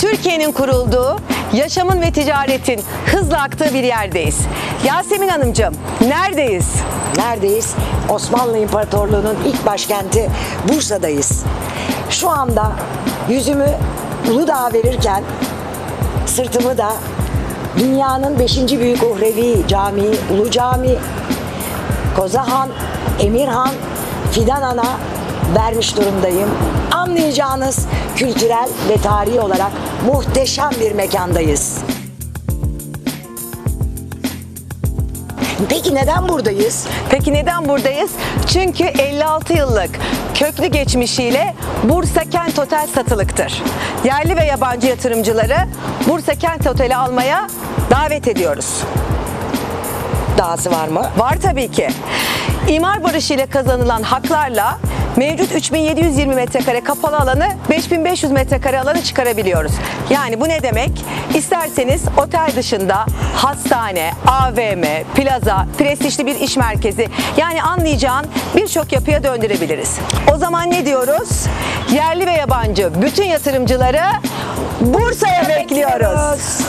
Türkiye'nin kurulduğu, yaşamın ve ticaretin hızla aktığı bir yerdeyiz. Yasemin Hanımcığım, neredeyiz? Neredeyiz? Osmanlı İmparatorluğu'nun ilk başkenti Bursa'dayız. Şu anda yüzümü Uludağ'a verirken sırtımı da dünyanın beşinci büyük uhrevi camii Ulu Cami, Kozahan, Emirhan, Fidan Ana vermiş durumdayım. Anlayacağınız kültürel ve tarihi olarak muhteşem bir mekandayız. Peki neden buradayız? Peki neden buradayız? Çünkü 56 yıllık köklü geçmişiyle Bursa Kent Otel satılıktır. Yerli ve yabancı yatırımcıları Bursa Kent Otel'i almaya davet ediyoruz. Dahası var mı? Var tabii ki. İmar barışı ile kazanılan haklarla mevcut 3720 metrekare kapalı alanı 5500 metrekare alanı çıkarabiliyoruz. Yani bu ne demek? İsterseniz otel dışında hastane, AVM, plaza, prestijli bir iş merkezi yani anlayacağın birçok yapıya döndürebiliriz. O zaman ne diyoruz? Yerli ve yabancı bütün yatırımcıları Bursa'ya bekliyoruz.